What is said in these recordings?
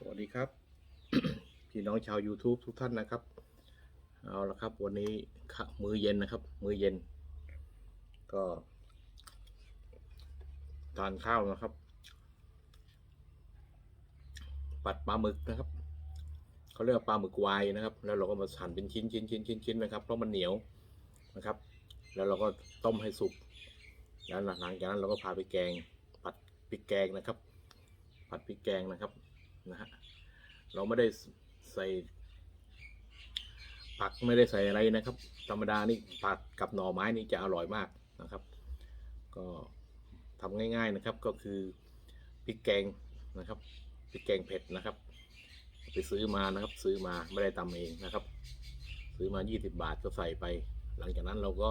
สวัสดีครับ พี่น้องชาว YouTube ทุกท่านนะครับ เอาละครับ วันนี้ขะมือเย็นนะครับ มือเย็น ก็ทานข้าวนะครับ ปัดปลาหมึกนะครับเขาเรียกว่าปลาหมึกวายนะครับ แล้วเราก็มาหั่นเป็นชิ้นชิ้นชิ้นชิ้นชิ้นนะครับ เพราะมันเหนียวนะครับ แล้วเราก็ต้มให้สุก แล้วหลังจากนั้นเราก็พาไปแกง ผัดพริกแกงนะครับ ผัดพริกแกงนะครับ นะฮะเราไม่ได้ใส่ผักไม่ได้ใส่อะไรนะครับ ธรรมดานี่ผัดกับหน่อไม้นี่จะอร่อยมากนะครับ ก็ทำง่าย ๆนะครับก็คือพริกแกงนะครับพริกแกงเผ็ดนะครับ ไปซื้อมานะครับ ซื้อมาไม่ได้ตำเองนะครับ ซื้อมา 20 บาทก็ใส่ไป หลังจากนั้นเราก็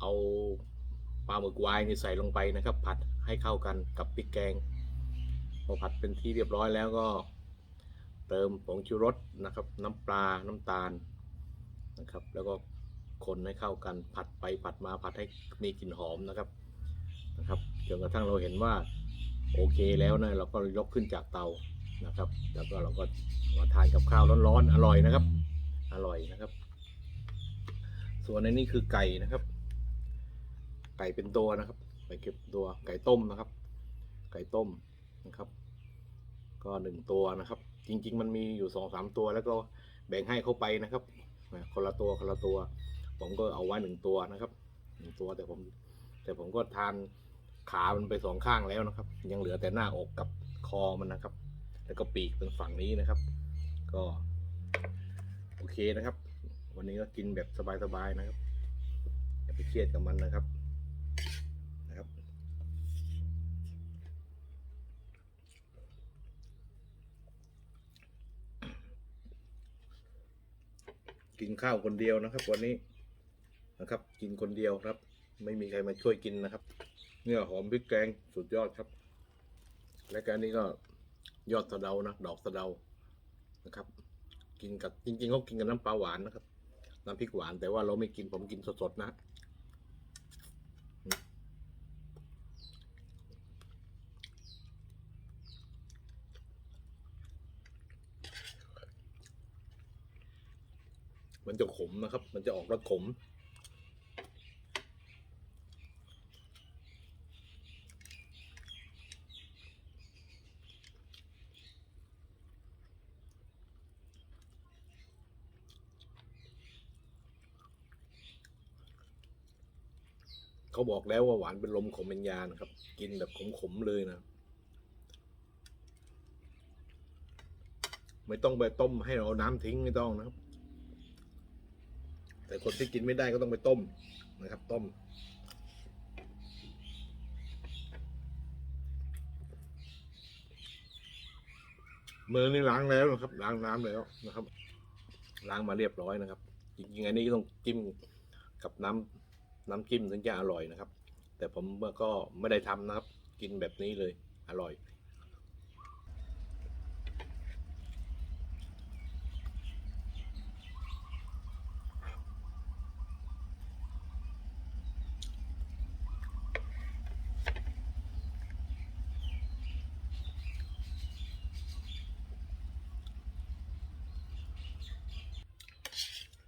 เอา ปลาหมึกวายนี่ใส่ลงไปนะครับ ผัดให้เข้ากันกับพริกแกงพอผัดเป็นที่เรียบร้อยแล้วก็ เติมผงชูรสนะครับ น้ำปลาน้ำตาลนะครับ แล้วก็คนให้เข้ากันผัดไปผัดมาผัดให้มีกลิ่นหอมนะครับนะครับจนกระทั่งเราเห็นว่าโอเคแล้วนะเราก็ยกขึ้นจากเตานะครับ แล้วก็เราก็มาทานกับข้าวร้อนๆอร่อยนะครับ อร่อยนะครับ ส่วนในนี้คือไก่นะครับ ไก่เป็นตัวนะครับไก่เก็บตัวไก่ต้มนะครับ ไก่ต้มนะครับ ก็หนึ่งตัวนะครับ จริง ๆ มันมีอยู่สองสามตัวแล้วก็แบ่งให้เขาไปนะครับคนละตัวคนละตัว ผมก็เอาไว้หนึ่งตัวนะครับหนึ่งตัวแต่ผม แต่ผมก็ทานขามันไปสองข้างแล้วนะครับ ยังเหลือแต่หน้าอกกับคอมันนะครับ แล้วก็ปีกเป็นฝั่งนี้นะครับ ก็โอเคนะครับ วันนี้ก็กินแบบสบายๆนะครับอย่าไปเครียดกับมันนะครับ กิ นข้าวคนเดียวนะครับ วันนี้นะครับ กินคนเดียวครับ ไม่มีใครมาช่วยกินนะครับ เนี่ยหอมพริกแกงสุดยอดครับ และการนี้ก็ยอดสะเดานะดอกสะเดานะครับ กินกับจริงๆเขากินกับน้ำปลาหวานนะครับน้ำพริกหวานแต่ว่าเราไม่กินผมกินสดๆนะ มันจะขม นะครับ มันจะออกรสขม เขาบอกแล้วว่าหวานเป็นลมขมเป็นยานะครับ กินแบบขมๆเลยนะไม่ต้องไปต้มให้เราน้ำทิ้งไม่ต้องนะครับ แต่คนที่กินไม่ได้ก็ต้องไปต้มนะครับ ต้ม มือนี่ล้างแล้วนะครับ ล้างน้ำแล้วนะครับ ล้างมาเรียบร้อยนะครับจริงๆอันนี้ต้องจิ้มกับน้ำน้ำจิ้มถึงจะอร่อยนะครับ แต่ผมก็ไม่ได้ทำนะครับ กินแบบนี้เลยอร่อย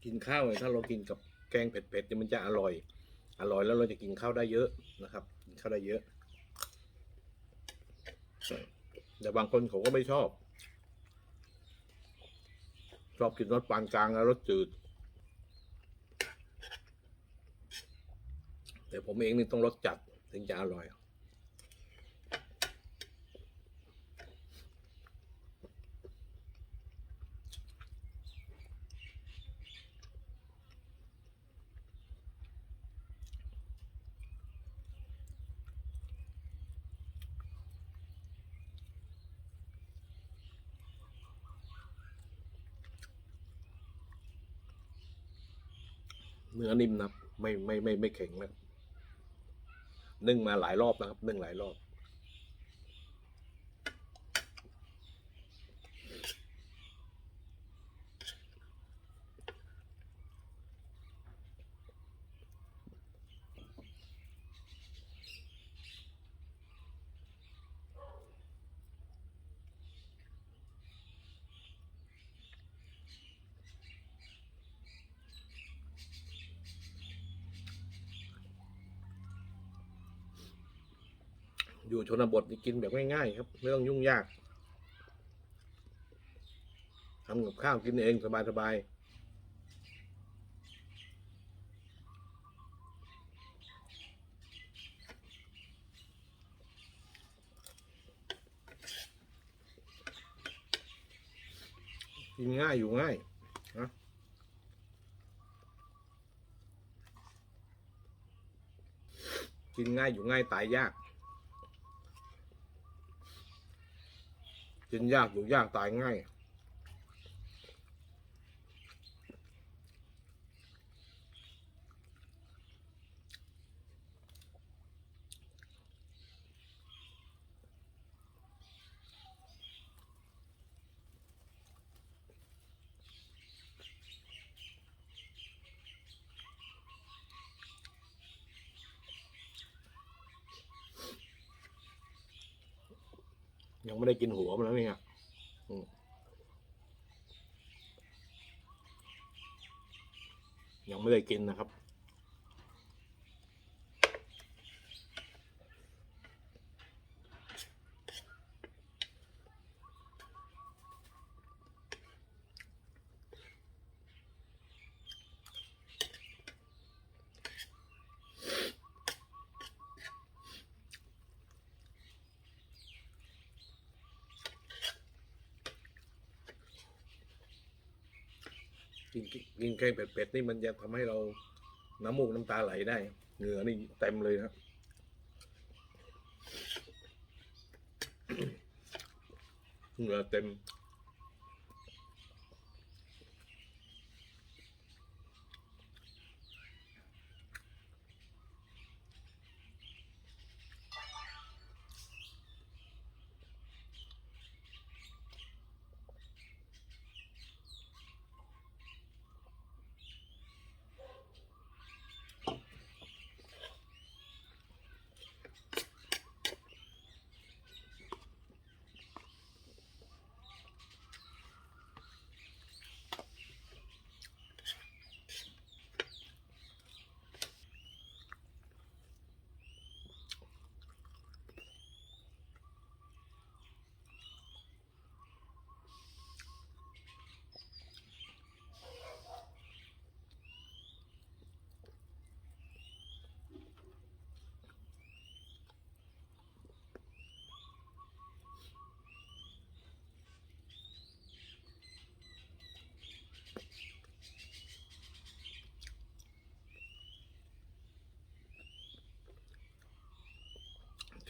กินข้าวเนี่ยถ้าเรากินกับแกงเผ็ดๆเนี่ยมันจะอร่อย อร่อยแล้วเราจะกินข้าวได้เยอะนะครับกินข้าวได้เยอะ แต่บางคนเขาก็ไม่ชอบ ชอบกินรสปานกลางและรสจืด แต่ผมเองนี่ต้องรสจัดถึงจะอร่อย เนื้อนิ่มนะครับ ไม่ไม่ไม่ไม่แข็งนะครับนึ่งมาหลายรอบนะครับ นึ่งหลายรอบ อ อยู่ชนบทนี่กินแบบง่ายๆครับ ไม่ต้องยุ่งยากทำกับข้าวกินเองสบายๆกินง่ายอยู่ง่ายนะกินง่ายอยู่ง่ายตายยาก กินยากอยู่ยากตายง่าย ยังไม่ได้กินหัวมันแล้วเนี่ยยังไม่ได้กินนะครับ กินกินแกงเป็ดๆนี่มันจะทำให้เราน้ำมูกน้ำตาไหลได้ เหงื่อนี่เต็มเลยนะเหงื่อเต็ม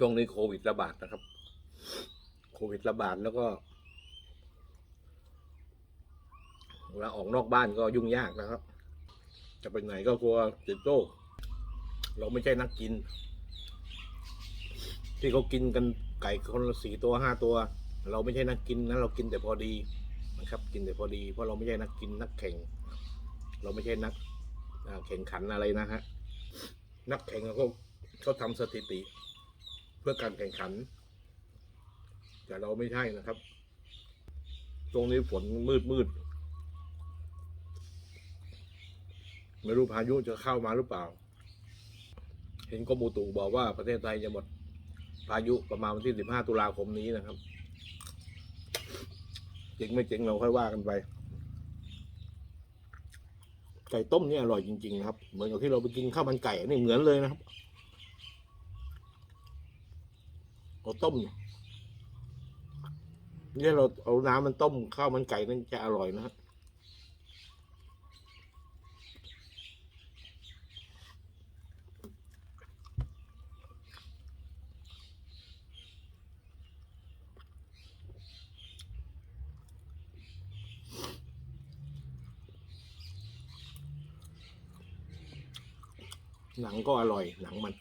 ช่วงนี้โควิดระบาดนะครับ โควิดระบาดแล้วก็เวลาออกนอกบ้านก็ยุ่งยากนะครับ จะไปไหนก็กลัวติดโรคเราไม่ใช่นักกิน ที่เขากินกันไก่คนละสี่ตัวห้าตัว เราไม่ใช่นักกินนะเรากินแต่พอดีนะครับ กินแต่พอดีเพราะเราไม่ใช่นักกินนักแข่ง เราไม่ใช่นักแข่งขันอะไรนะฮะนักแข่งเขาเขาทำสถิติ เพื่อการแข่งขัน แต่เราไม่ใช่นะครับ ตรงนี้ฝนมืดมืดไม่รู้พายุจะเข้ามาหรือเปล่า เห็นกรมอุตุบอกว่าประเทศไทยจะหมดพายุประมาณวันที่ 15 ตุลาคมนี้นะครับ จริงไม่จริงเราค่อยว่ากันไป ไก่ต้มนี่อร่อยจริงๆนะครับ เหมือนกับที่เราไปกินข้าวมันไก่นี่เหมือนเลยนะครับ เราต้มเนี่ยนี่เราเอาน้ำมันต้มข้าวมันไก่นั่นจะอร่อยนะฮะหนังก็อร่อยหนังมัน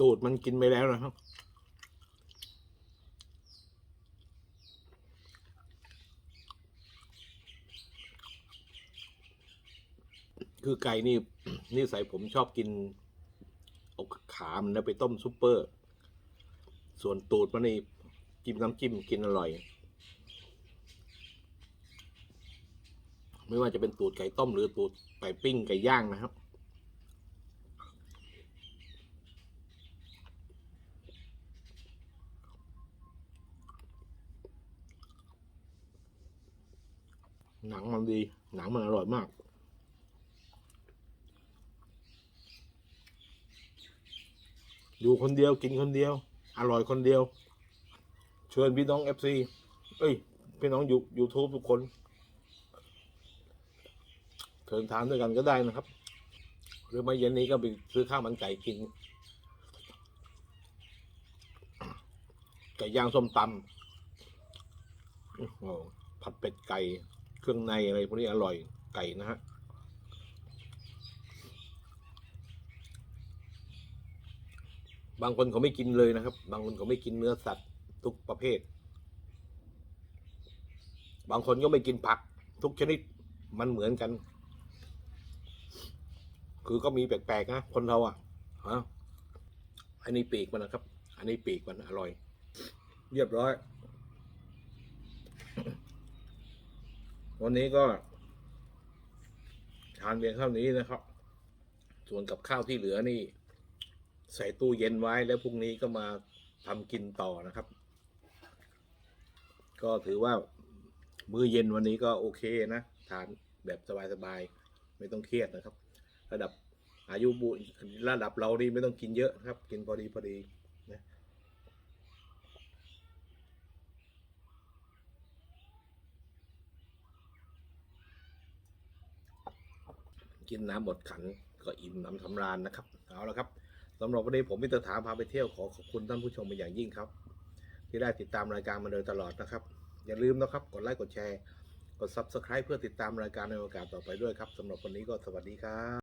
ตูดมันกินไปแล้วนะครับ คือไก่นี่นี่ใส่ผมชอบกินเอาขามันไปต้มซุปเปอร์ ส่วนตูดมันนี่จิ้มน้ำจิ้มกินอร่อย ไม่ว่าจะเป็นตูดไก่ต้มหรือตูดไก่ปิ้งไก่ย่างนะครับ หนังมันดี หนังมันอร่อยมาก อยู่คนเดียวกินคนเดียว อร่อยคนเดียว เชิญพี่น้องเอฟซีเอ้ย พี่น้องยูยูทูบทุกคนเชิญทานด้วยกันก็ได้นะครับ หรือไม่เย็นนี้ก็ไปซื้อข้าวมันไก่กินไก่ย่างส้มตำผัดเป็ดไก่ เครื่องในอะไรพวกนี้อร่อยไก่นะฮะบางคนเขาไม่กินเลยนะครับ บางคนเขาไม่กินเนื้อสัตว์ทุกประเภท บางคนก็ไม่กินผัก ทุกชนิดมันเหมือนกัน คือก็มีแปลกๆนะคนเราอะฮะอันนี้ปีกมันนะครับ อันนี้ปีกมันอร่อย เรียบร้อย วันนี้ก็ทานเพียงเท่านี้นะครับ ส่วนกับข้าวที่เหลือนี่ ใส่ตู้เย็นไว้แล้วพรุ่งนี้ก็มาทำกินต่อนะครับ ก็ถือว่ามื้อเย็นวันนี้ก็โอเคนะทานแบบสบายๆไม่ต้องเครียดนะครับ ระดับอายุบุระดับเรานี่ไม่ต้องกินเยอะนะครับ กินพอดีพอดี กินน้ำหมดขันก็อิ่มน้ำสำราญนะครับเอาละครับสำหรับวันนี้ผมมิตรถามพาไปเที่ยวขอขอบคุณท่านผู้ชมเป็นอย่างยิ่งครับ ที่ได้ติดตามรายการมาโดยตลอดนะครับ อย่าลืมนะครับกดไลค์กดแชร์ กด Subscribe เพื่อติดตามรายการในโอกาสต่อไปด้วยครับสำหรับวันนี้ก็สวัสดีครับ